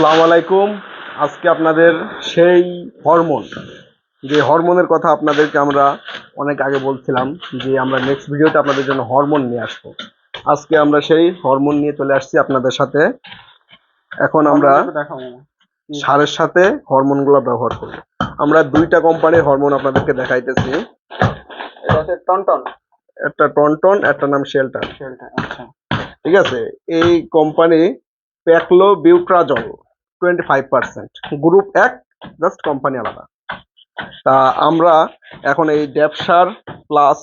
আসসালামু আলাইকুম। আজকে আপনাদের সেই হরমোন যে হরমোনের কথা আপনাদেরকে আমরা অনেক আগে বলছিলাম যে আমরা নেক্সট ভিডিওতে আপনাদের জন্য হরমোন নিয়ে আসব। আজকে আমরা সেই হরমোন নিয়ে চলে আসছি আপনাদের সাথে। এখন আমরা সারের সাথে হরমোনগুলো ব্যবহার করব। আমরা দুইটা কোম্পানির হরমোন আপনাদেরকে দেখাইতেছি। টনটন। একটা টনটন একটা নাম শেল্টার আচ্ছা। ঠিক আছে? এই company paclobutrazol twenty five percent group এক জাস্ট কোম্পানি আলাদা। তা আমরা এখন এই ড্যাপসার প্লাস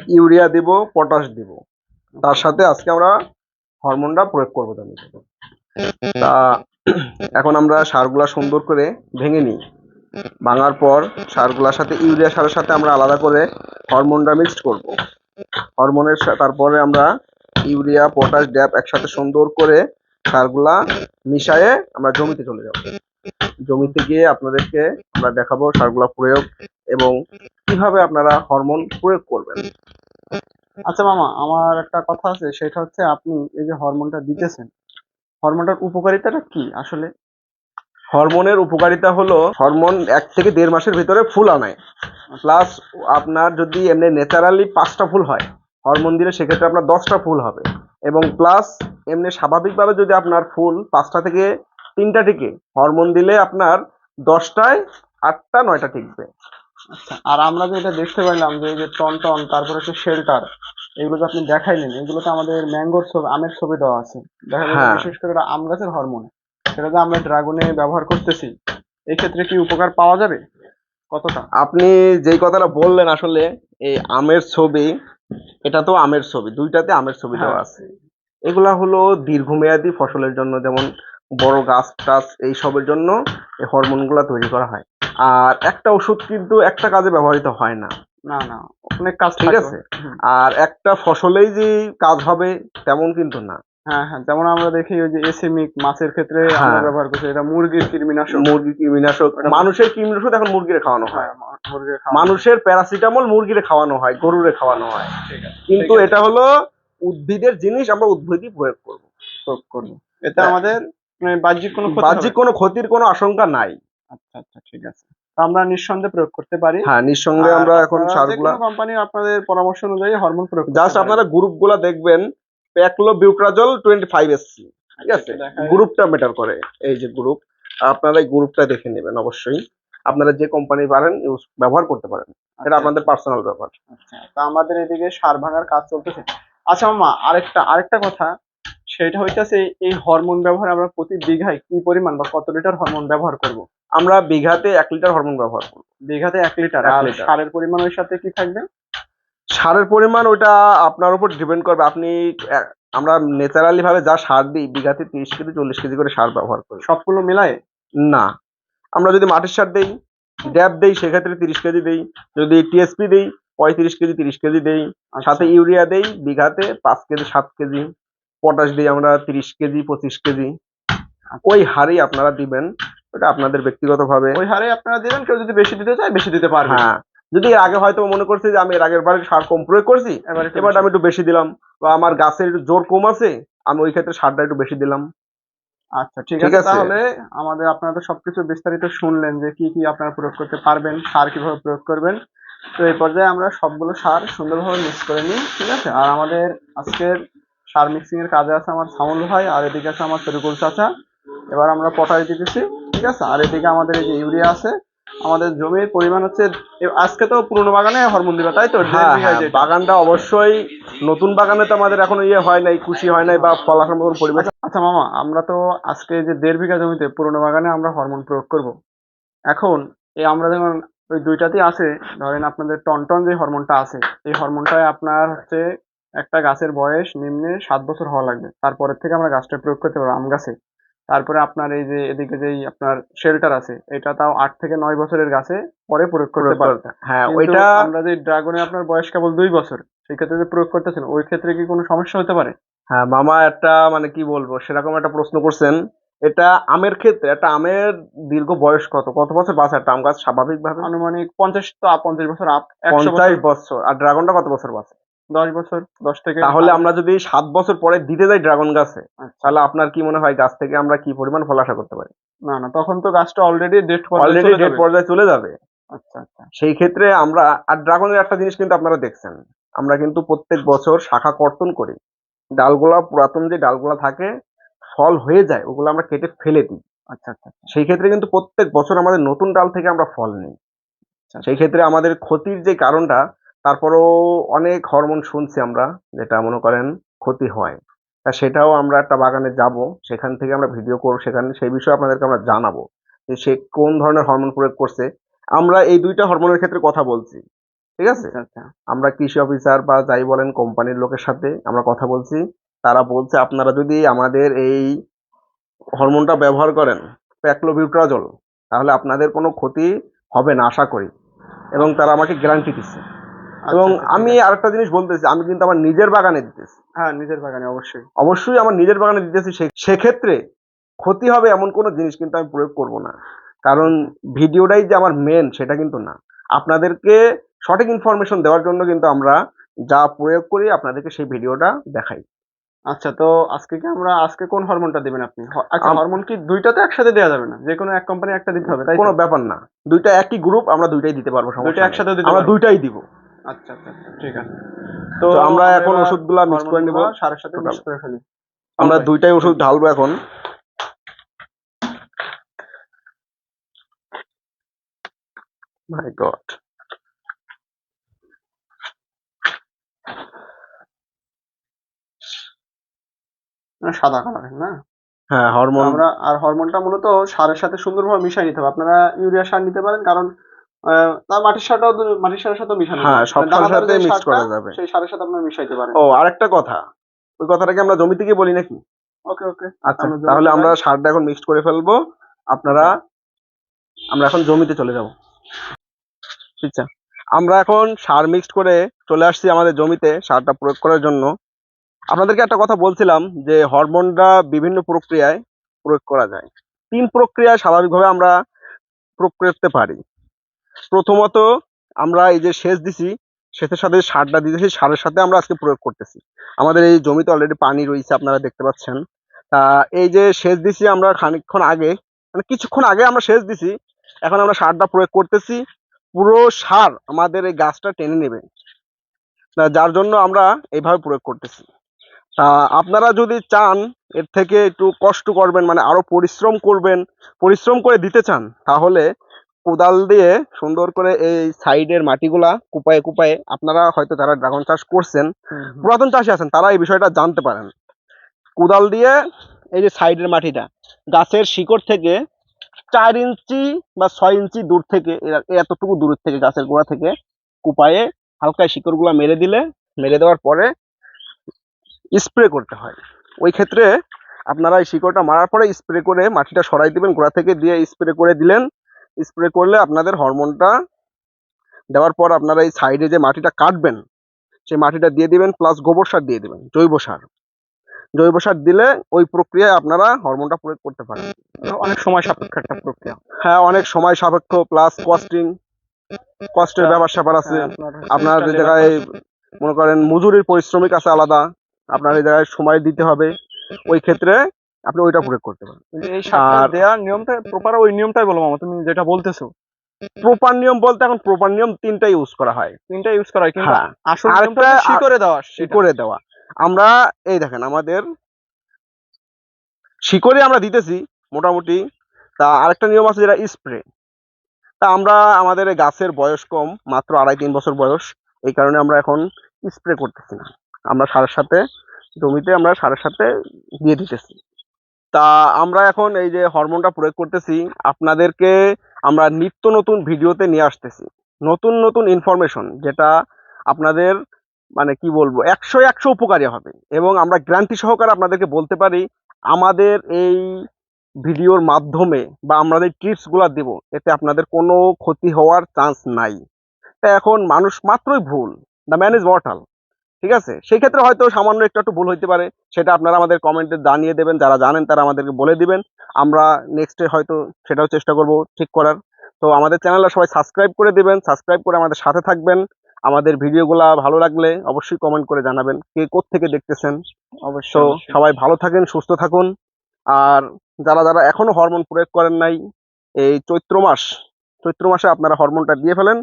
ইউরিয়া দিব পটাশ দিব। তার সাথে আজকে আমরা হরমোনটা প্রয়োগ করব তা এখন আমরা সারগুলা সুন্দর করে ভেঙে নিই। ভাঙার পর সারগুলার সাথে ইউরিয়া সারের সাথে আমরা আলাদা করে হরমোনটা মিক্সড করব। হরমোনের তারপরে আমরা ইউরিয়া পটাশ ড্যাপ একসাথে সুন্দর করে সারগুলা মিশায়ে আমরা জমিতে চলে যাব। জমিতে গিয়ে আপনাদেরকে আমরা দেখাবো সারগুলা প্রয়োগ এবং কীভাবে আপনারা হরমোন প্রয়োগ করবেন। আচ্ছা মামা আমার একটা কথা আছে সেটা হচ্ছে আপনি এই যে হরমোনটা দিতেছেন হরমোনটার উপকারিতাটা কি আসলে? হরমোনের উপকারিতা হলো হরমোন এক থেকে দেড় মাসের ভিতরে ফুল আনায়। প্লাস আপনার যদি এমনি ন্যাচারালি পাঁচটা ফুল হয় হরমোন দিলে সেক্ষেত্রে আপনার দশটা ফুল হবে। এবং প্লাস এমনি স্বাভাবিকভাবে যদি আপনার ফুল পাঁচটা থেকে তিনটা টিকে হরমোন দিলে আপনার দশটায় আটটা নয়টা টিকবে। আচ্ছা আর আমরা যে এটা দেখতে পাইলাম যে এই যে টনটন তারপরে হচ্ছে শেল্টার এগুলো যে আপনি দেখাইলেন এগুলোতে আমাদের ম্যাঙ্গোর ছবি আমের ছবি দেওয়া আছে। দেখা যাচ্ছে হ্যাঁ। বিশেষ করে আম গাছের হরমোন সেটা যে আমরা ড্রাগনে ব্যবহার করতেছি এই ক্ষেত্রে কি উপকার পাওয়া যাবে? কতটা? আপনি যেই কথাটা বললেন আসলে এই আমের ছবি এটা তো আমের ছবি দুইটাতে আমের ছবি দেওয়া হ্যাঁ। আছে। এগুলা হলো দীর্ঘমেয়াদী ফসলের জন্য যেমন বড় গাছ টাছ এইসবের জন্য এই হরমোনগুলা তৈরি করা হয়। আর একটা ওষুধ কিন্তু একটা কাজে ব্যবহৃত হয় না। না না অনেক কাজ ঠিক আছে? আর একটা ফসলেই যে কাজ হবে তেমন কিন্তু না। হ্যাঁ হ্যাঁ যেমন আমরা দেখি ওই যে এসিমিক মাছের ক্ষেত্রে আমরা হ্যাঁ। ব্যবহার করছি এটা মুরগির কৃমিনাশক। মুরগির কৃমিনাশক। মানুষের কৃমিনাশক এখন মুরগিরে খাওয়ানো হয়। হ্যাঁ। মানুষের প্যারাসিটামল মুরগিরে খাওয়ানো হয় গরুরে খাওয়ানো হয়। কিন্তু এটা হলো উদ্ভিদের জিনিস আমরা উদ্ভিদই প্রয়োগ করব। প্রয়োগ করব। এটা আমাদের মানে বাহ্যিক কোনো ক্ষতি বাহ্যিক? কোনো ক্ষতির কোনো আশঙ্কা নাই। আচ্ছা আচ্ছা ঠিক আছে। আমরা নিঃসন্দেহে প্রয়োগ করতে পারি। হ্যাঁ নিঃসন্দেহে আমরা এখন সারগুলা কোম্পানি আপনাদের পরামর্শ অনুযায়ী হরমোন প্রয়োগ জাস্ট। আপনারা গ্রুপগুলা দেখবেন। Paclobutrazol twenty five SC ঠিক আছে? গ্রুপটা ম্যাটার করে এই যে গ্রুপ আপনারা এই গ্রুপটা দেখে নেবেন অবশ্যই। আপনারা যে কোম্পানি পারেন ইউজ ব্যবহার করতে পারেন। এটা আচ্ছা, আপনাদের পার্সোনাল ব্যাপার। আচ্ছা তো আমাদের এদিকে সার ভাঙার কাজ চলতেছে। আচ্ছা মামা আরেকটা আরেকটা কথা। সেটা হইতাছে এই হরমোন ব্যবহার আমরা প্রতি বিঘায় কি পরিমাণ বা কত লিটার হরমোন ব্যবহার করব? আমরা বিঘাতে এক লিটার হরমোন ব্যবহার করব। বিঘাতে এক লিটার আর লিটার। সারের পরিমাণ ওই সাথে কি থাকবে? সারের পরিমাণ ওটা আপনার উপর ডিপেন্ড করবে। আপনি আমরা ন্যাচারালি ভাবে যা সার দিই বিঘাতে তিরিশ কেজি চল্লিশ কেজি করে সার ব্যবহার করি। সবগুলো মিলায়ে? না। আমরা যদি মাটির সার দেই ড্যাব দেই সেক্ষেত্রে তিরিশ কেজি দেই। যদি টিএসপি দেই পঁয়ত্রিশ কেজি তিরিশ কেজি দেই। সাথে ইউরিয়া দেই বিঘাতে পাঁচ কেজি সাত কেজি। পটাশ দিই আমরা তিরিশ কেজি পঁচিশ কেজি। ওই হারেই আপনারা দিবেন ওটা আপনাদের ব্যক্তিগতভাবে। ওই হারে আপনারা দিবেন কেউ যদি বেশি দিতে চায় বেশি দিতে পারবে। হ্যাঁ। যদি এর আগে হয়তো মনে করছি যে আমি এর আগের বারে সার কম প্রয়োগ করছি এবার এবার আমি একটু বেশি দিলাম বা আমার গাছের একটু জোর কম আছে আমি ওই ক্ষেত্রে সারটা একটু বেশি দিলাম। আচ্ছা ঠিক আছে। তাহলে আমাদের আপনারা তো সবকিছু বিস্তারিত শুনলেন যে কি কি আপনারা প্রয়োগ করতে পারবেন সার কীভাবে প্রয়োগ করবেন। তো এই পর্যায়ে আমরা সবগুলো সার সুন্দরভাবে মিক্স করে নিই ঠিক আছে? আর আমাদের আজকের সার মিক্সিং এর কাজে আছে আমার সামল ভাই আর এদিকে আছে আমার তরিকুল চাচা। এবার আমরা পটাশ দিতেছি ঠিক আছে? আর এদিকে আমাদের এই যে ইউরিয়া আছে আমাদের জমির পরিমাণ হচ্ছে আজকে তো পুরনো বাগানে হরমোন দিবা তাই তো? হ্যাঁ হ্যাঁ। বাগানটা অবশ্যই নতুন বাগানে তো আমাদের এখনও ইয়ে হয় নাই খুশি হয় নাই বা ফল মতন পরিবেশ আচ্ছা মামা আমরা তো আজকে যে দেড় বিঘা জমিতে পুরোনো বাগানে আমরা হরমোন প্রয়োগ করব। এখন এই আমরা যেমন ওই দুইটাতেই আছে ধরেন আপনাদের টনটন যে হরমোনটা আছে এই হরমোনটায় আপনার হচ্ছে একটা গাছের বয়স নিম্নে সাত বছর হওয়া লাগবে। তারপরের থেকে আমরা গাছটা প্রয়োগ করতে পারব আম গাছে। তারপরে আপনার এই যে এদিকে যেই আপনার শেল্টার আছে এটা তাও আট থেকে নয় বছরের গাছে পরে প্রয়োগ করতে পারবে হ্যাঁ ওইটা আমরা যে ড্রাগনে আপনার বয়স কেবল দুই বছর সেই ক্ষেত্রে যে প্রয়োগ করতেছেন ওই ক্ষেত্রে কি কোনো সমস্যা হতে পারে? হ্যাঁ মামা একটা মানে কি বলব সেরকম একটা প্রশ্ন করছেন। এটা আমের ক্ষেত্রে একটা আমের দীর্ঘ বয়স কত? কত বছর বাঁচে একটা আম গাছ স্বাভাবিক ভাবে আনুমানিক পঞ্চাশ তো পঞ্চাশ বছর আপ পঞ্চাশ বছর। আর ড্রাগনটা কত বছর বাঁচে দশ বছর দশ থেকে তাহলে আমরা যদি সাত বছর পরে দিতে যাই ড্রাগন গাছে আচ্ছা। তাহলে আপনার কি মনে হয় গাছ থেকে আমরা কি পরিমাণ ফল আশা করতে পারি? না না তখন তো গাছটা অলরেডি ডেট অলরেডি ডেট পর্যায়ে চলে যাবে। আচ্ছা আচ্ছা। সেই ক্ষেত্রে আমরা আর ড্রাগনের একটা জিনিস কিন্তু আপনারা দেখছেন। আমরা কিন্তু প্রত্যেক বছর শাখা কর্তন করি। ডালগুলা পুরাতন যে ডালগুলা থাকে ফল হয়ে যায় ওগুলো আমরা কেটে ফেলে দিই। আচ্ছা আচ্ছা সেই ক্ষেত্রে কিন্তু প্রত্যেক বছর আমাদের নতুন ডাল থেকে আমরা ফল নিই। আচ্ছা। সেই ক্ষেত্রে আমাদের ক্ষতির যে কারণটা তারপরেও অনেক হরমোন শুনছি আমরা যেটা মনে করেন ক্ষতি হয়। তা সেটাও আমরা একটা বাগানে যাব সেখান থেকে আমরা ভিডিও করব সেখানে সেই বিষয়ে আপনাদেরকে আমরা জানাব যে সে কোন ধরনের হরমোন প্রয়োগ করছে। আমরা এই দুইটা হরমোনের ক্ষেত্রে কথা বলছি ঠিক আছে? আচ্ছা আচ্ছা। আমরা কৃষি অফিসার বা যাই বলেন কোম্পানির লোকের সাথে আমরা কথা বলছি তারা বলছে আপনারা যদি আমাদের এই হরমোনটা ব্যবহার করেন প্যাক্লোবিউট্রাজল তাহলে আপনাদের কোনো ক্ষতি হবে না আশা করি। এবং তারা আমাকে গ্যারান্টি দিচ্ছে। এবং আচ্ছা, আচ্ছা, আমি। আরেকটা জিনিস বলতেছি আমি কিন্তু আমার নিজের বাগানে দিতেছি। হ্যাঁ নিজের বাগানে অবশ্যই। অবশ্যই আমার নিজের বাগানে দিতেছি সেক্ষেত্রে ক্ষতি হবে এমন কোনো জিনিস কিন্তু আমি প্রয়োগ করব না। কারণ ভিডিওটাই যে আমার মেন সেটা কিন্তু না। আপনাদেরকে সঠিক ইনফরমেশন দেওয়ার জন্য কিন্তু আমরা যা প্রয়োগ করি আপনাদেরকে সেই ভিডিওটা দেখাই। আচ্ছা তো আজকে কি আমরা আজকে কোন হরমোনটা দিবেন আপনি? আচ্ছা হরমোন কি দুইটা তো একসাথে দেওয়া যাবে না? যে কোনো এক কোম্পানি একটা দিতে হবে তাই কোনো ব্যাপার না। দুইটা একই গ্রুপ আমরা দুইটাই দিতে পারব সমস্যা দুইটা একসাথে দিতে আমরা? দুইটাই দিব। আচ্ছা আচ্ছা আচ্ছা, ঠিক আছে। তো আমরা এখন ওষুধগুলা মিক্স করে নিব। সারের সাথে মিক্স করে ফেলি। আমরা দুইটাই ওষুধ ঢালবো এখন। মাই গড সাদা কালারের না? হ্যাঁ হরমোন আমরা আর হরমোনটা মূলত সারের সাথে সুন্দরভাবে মিশাই নিতে হবে। আপনারা ইউরিয়া সার নিতে পারেন কারণ তার মাটির সারটাও মাটির সারের সাথে মিশানো হ্যাঁ, সব সারের সাথে সারটা, করা যাবে। সেই সারের সাথে আপনারা মিশাইতে পারেন। ও আরেকটা কথা। ওই কথাটা কি আমরা জমি থেকে বলি নাকি? ওকে ওকে। আচ্ছা তাহলে আমরা সারটা এখন মিক্সড করে ফেলব। আপনারা আমরা এখন জমিতে চলে যাব। আচ্ছা আমরা এখন সার মিক্সড করে চলে আসছি আমাদের জমিতে সারটা প্রয়োগ করার জন্য। আপনাদেরকে একটা কথা বলছিলাম যে হরমোনটা বিভিন্ন প্রক্রিয়ায় প্রয়োগ করা যায়। তিন প্রক্রিয়ায় স্বাভাবিকভাবে আমরা প্রয়োগ করতে পারি। প্রথমত আমরা এই যে সেচ দিছি, সেচের সাথে সারটা দিতেছি সারের সাথে আমরা আজকে প্রয়োগ করতেছি। আমাদের এই জমিতে অলরেডি পানি রয়েছে, আপনারা দেখতে পাচ্ছেন। তা এই যে সেচ দিছি আমরা খানিকক্ষণ আগে মানে কিছুক্ষণ আগে আমরা সেচ দিছি, এখন আমরা সারটা প্রয়োগ করতেছি, পুরো সার আমাদের এই গাছটা টেনে নেবে। যার জন্য আমরা এইভাবে প্রয়োগ করতেছি। তা আপনারা যদি চান, এর থেকে একটু কষ্ট করবেন মানে আরও পরিশ্রম করবেন, পরিশ্রম করে দিতে চান, তাহলে কোদাল দিয়ে সুন্দর করে এই সাইডের মাটিগুলা কুপায়ে কুপায়ে আপনারা হয়তো যারা ড্রাগন চাষ করছেন। পুরাতন চাষি আছেন তারা এই বিষয়টা জানতে পারেন কোদাল দিয়ে এই যে সাইডের মাটিটা গাছের শিকড় থেকে চার ইঞ্চি বা ছয় ইঞ্চি দূর থেকে এতটুকু দূর থেকে গাছের গোড়া থেকে কুপায়ে হালকা শিকড়গুলো মেরে দিলে মেরে দেওয়ার পরে স্প্রে করতে হয় ওই ক্ষেত্রে আপনারা এই শিকড়টা মারার পরে স্প্রে করে মাটিটা সরাই দিবেন গোড়া থেকে দিয়ে স্প্রে করে দিলেন স্প্রে করলে আপনাদের হরমোনটা দেওয়ার পর আপনারা এই সাইডে যে মাটিটা কাটবেন সেই মাটিটা দিয়ে দিবেন প্লাস গোবর সার দিয়ে দিবেন জৈব সার। জৈব সার দিলে ওই প্রক্রিয়ায় আপনারা হরমোনটা প্রয়োগ করতে পারেন। অনেক সময় সাপেক্ষ একটা প্রক্রিয়া। হ্যাঁ অনেক সময় সাপেক্ষ প্লাস কস্টিং কষ্টের। ব্যাপার স্যাপার আছে। হ্যাঁ, আপনার হচ্ছে আপনার যে জায়গায় মনে করেন মজুরির পরিশ্রমিক আছে আলাদা আপনার এই জায়গায় সময় দিতে হবে। ওই ক্ষেত্রে আপনি ওইটা প্রয়োগ করতে পারেন। এই সারটা দেওয়ার নিয়মটা প্রপার ওই নিয়মটাই বলো মামা তুমি যেটা বলতেছো। প্রপার নিয়ম বলতে এখন প্রপার নিয়ম তিনটা ইউজ করা হয়। তিনটা ইউজ করা হয় কিন্তু হ্যাঁ। আসল নিয়মটা শিকড়ে দেওয়া। করে দেওয়া। আমরা এই দেখেন আমাদের শিকড়ে আমরা দিতেছি মোটামুটি। তা আরেকটা নিয়ম আছে যেটা স্প্রে তা আমরা আমাদের গাছের বয়স কম মাত্র আড়াই তিন বছর বয়স। এই কারণে আমরা এখন স্প্রে করতেছি না। আমরা সারের সাথে জমিতে আমরা সারের সাথে দিয়ে দিতেছি। তা আমরা এখন এই যে হরমোনটা প্রয়োগ করতেছি, আপনাদেরকে আমরা নিত্য নতুন ভিডিওতে নিয়ে আসতেছি। নতুন নতুন ইনফরমেশন যেটা আপনাদের মানে কি বলব, একশো একশো উপকারী হবে। এবং আমরা গ্যারান্টি সহকারে আপনাদেরকে বলতে পারি, আমাদের এই ভিডিওর মাধ্যমে বা আমাদের টিপসগুলা দিব, এতে আপনাদের কোনো ক্ষতি হওয়ার চান্স নাই। তা এখন মানুষ মাত্রই ভুল। দ্য ম্যান ইজ মর্টাল ঠিক আছে? সেই ক্ষেত্রে হয়তো সামান্য একটু একটু ভুল হইতে পারে। সেটা আপনারা আমাদের কমেন্টে জানিয়ে দেবেন। যারা জানেন তারা আমাদেরকে বলে দিবেন। আমরা নেক্সটে হয়তো সেটাও চেষ্টা করব ঠিক করার। তো আমাদের চ্যানেলটা সবাই সাবস্ক্রাইব করে দিবেন। সাবস্ক্রাইব করে আমাদের সাথে থাকবেন। আমাদের ভিডিওগুলা ভালো লাগলে অবশ্যই কমেন্ট করে জানাবেন কে থেকে দেখতেছেন। অবশ্যই। সবাই ভালো থাকেন সুস্থ থাকুন। আর যারা যারা এখনও হরমোন প্রয়োগ করেন নাই এই চৈত্র মাস চৈত্র মাসে আপনারা হরমোনটা দিয়ে ফেলেন।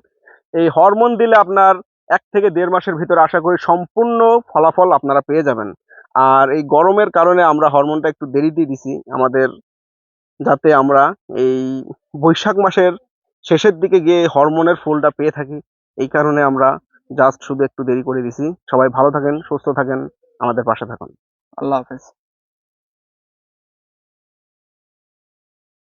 এই হরমোন দিলে আপনার এক থেকে দেড় মাসের ভিতরে আশা করি সম্পূর্ণ ফলাফল আপনারা পেয়ে যাবেন। আর এই গরমের কারণে আমরা হরমোনটা একটু দেরিতে দিছি। আমাদের যাতে আমরা এই বৈশাখ মাসের শেষের দিকে গিয়ে হরমোনের ফুলটা পেয়ে থাকি। এই কারণে আমরা জাস্ট শুধু একটু দেরি করে দিছি। সবাই ভালো থাকেন, সুস্থ থাকেন, আমাদের পাশে থাকুন। আল্লাহ হাফেজ।